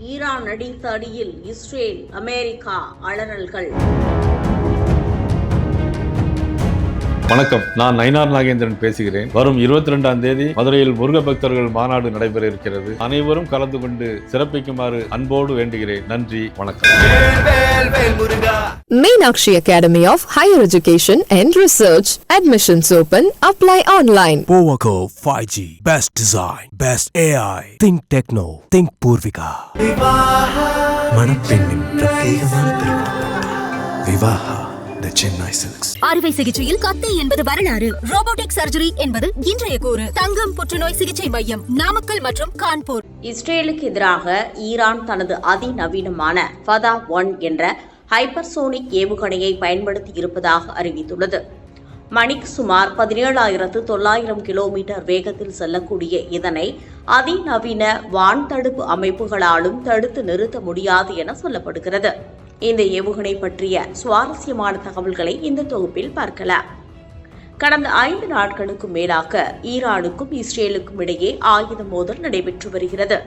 Iran அடித்த அடியில் Israel America அலறல்கள். வணக்கம் நான் நயினார் நாகேந்திரன் பேசுகிறேன் வரும் இருபத்தி ரெண்டாம் தேதி மதுரையில் முருக பக்தர்கள் மாநாடு நடைபெற இருக்கிறது அனைவரும் கலந்து கொண்டு சிறப்பிக்குமாறு அன்போடு வேண்டுகிறேன் நன்றி வணக்கம் Meenakshi Academy of Higher Education and Research. Admissions open. Apply online. Powaco 5G. Best design. Best AI. Think Techno. Think Purvika. மணப்பெண்ணின் பிரத்யேகமான திருமணம் விவாஹா த சென்னை சில்க்ஸ் அறுவை சிகிச்சையில் கத்தை என்பது வரலாறு. ரோபோட்டிக் சர்ஜரி என்பது இன்றைய கூறு. தங்கம் புற்றுநோய் சிகிச்சை மையம் நாமக்கல் மற்றும் கான்பூர். இஸ்ரேலுக்கு எதிராக ஈரான் தனது அதிநவீனமான ஃபதா ஒன் என்ற ஹைப்பர்சோனிக் ஏவுகணையை பயன்படுத்தி இருப்பதாக அறிவித்துள்ளது. மணிக்கு சுமார் பதினேழாயிரத்து தொள்ளாயிரம் கிலோமீட்டர் வேகத்தில் செல்லக்கூடிய இதனை அதிநவீன வான் தடுப்பு அமைப்புகளாலும் தடுத்து நிறுத்த முடியாது என சொல்லப்படுகிறது. இந்த ஏவுகணை பற்றிய சுவாரஸ்யமான தகவல்களை இந்த தொகுப்பில் பார்க்கலாம். கடந்த ஐந்து நாட்களுக்கு மேலாக ஈரானுக்கும் இஸ்ரேலுக்கும் இடையே ஆயுத மோதல் நடைபெற்று வருகிறது.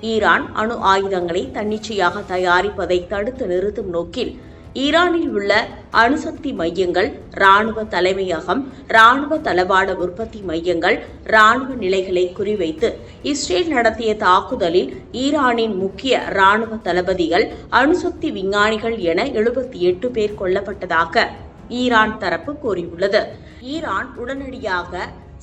ஈரான் அணு ஆயுதங்களை தன்னிச்சையாக தயாரிப்பதை தடுத்து நிறுத்தும் நோக்கில் ஈரானில் உள்ள அணுசக்தி மையங்கள் ராணுவ தலைமையகம் ராணுவ தளவாட உற்பத்தி மையங்கள் ராணுவ நிலைகளை குறிவைத்து இஸ்ரேல் நடத்திய தாக்குதலில் ஈரானின் முக்கிய ராணுவ தளபதிகள் அணுசக்தி விஞ்ஞானிகள் என எழுபத்தி எட்டு பேர் கொல்லப்பட்டதாக ஈரான் தரப்பு கூறியுள்ளது. ஈரான் உடனடியாக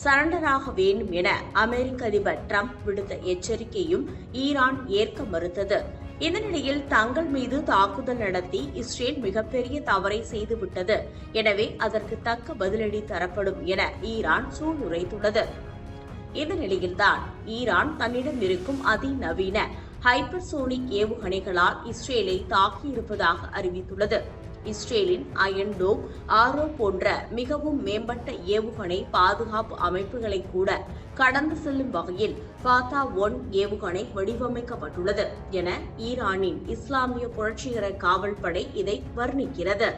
சரண்டராக வேண்டும் என அமெரிக்க அதிபர் ட்ரம்ப் விடுத்த எச்சரிக்கையும் ஈரான் ஏற்க மறுத்தது. இந்த நிலையில் தங்கள் மீது தாக்குதல் நடத்தி இஸ்ரேல் மிகப்பெரிய தவறை செய்துவிட்டது. எனவே அதற்கு தக்க பதிலடி தரப்படும் என ஈரான் சூளுரைத்துள்ளது. இந்த நிலையில்தான் ஈரான் தன்னிடம் இருக்கும் அதிநவீன ஹைப்பர்சோனிக் ஏவுகணைகளால் இஸ்ரேலை தாக்கியிருப்பதாக அறிவித்துள்ளது. இஸ்ரேலின் அயன் டோம் ஆரோ போன்ற மிகவும் மேம்பட்ட ஏவுகணை பாதுகாப்பு அமைப்புகளை கூட கடந்து செல்லும் வகையில் பாத்தா ஒன் ஏவுகணை வடிவமைக்கப்பட்டுள்ளது என ஈரானின் இஸ்லாமிய புரட்சிகர காவல்படை இதை வர்ணிக்கிறது.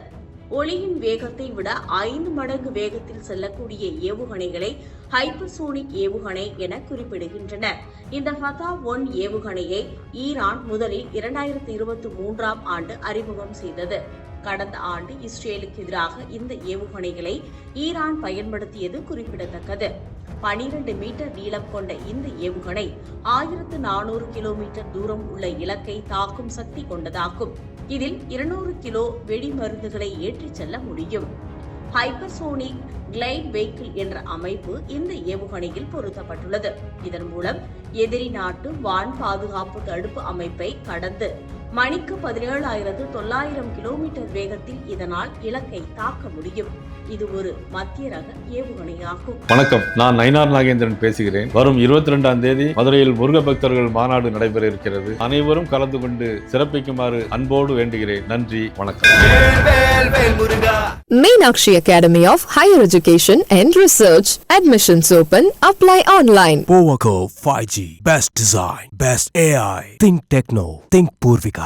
ஒளியின் வேகத்தை விட ஐந்து மடங்கு வேகத்தில் செல்லக்கூடிய ஏவுகணைகளை ஹைப்பர்சோனிக் ஏவுகணை என குறிப்பிடுகின்றன. இந்த ஃபதா ஒன் ஏவுகணையை ஈரான் முதலில் இரண்டாயிரத்தி இருபத்தி மூன்றாம் ஆண்டு அறிமுகம் செய்தது. கடந்த ஆண்டு இஸ்ரேலுக்கு எதிராக இந்த ஏவுகணைகளை ஈரான் பயன்படுத்தியது குறிப்பிடத்தக்கது. பனிரெண்டு மீட்டர் நீளம் கொண்ட இந்த ஏவுகணை ஆயிரத்து நானூறு கிலோமீட்டர் தூரம் உள்ள இலக்கை தாக்கும் சக்தி கொண்டதாகும். இதில் இருநூறு கிலோ வெடிமருந்துகளை ஏற்றிச் செல்ல முடியும். ஹைப்பர்சோனிக் கிளைட் வெஹிக்கிள் என்ற அமைப்பு இந்த ஏவுகணையில் பொருத்தப்பட்டுள்ளது. இதன் மூலம் எதிரி நாட்டு வான் பாதுகாப்பு தடுப்பு அமைப்பை கடந்து மணிக்கு பதினேழாயிரத்து தொள்ளாயிரம் கிலோமீட்டர் வேகத்தில் இதனால் இலக்கை தாக்க முடியும் இது ஒரு மத்திய ரக ஏவுகணையாகும் வணக்கம் நான் நயினார் நாகேந்திரன் பேசுகிறேன் வரும் இருபத்தி ரெண்டாம் தேதி மதுரையில் முருக பக்தர்கள் மாநாடு நடைபெற இருக்கிறது அனைவரும் கலந்து கொண்டு சிறப்பிக்குமாறு அன்போடு வேண்டுகிறேன் நன்றி வணக்கம் Meenakshi Academy of Higher Education and Research. Admissions open. Apply online. Powaco 5G. Best design. Best AI. Think Techno. Think Purvika.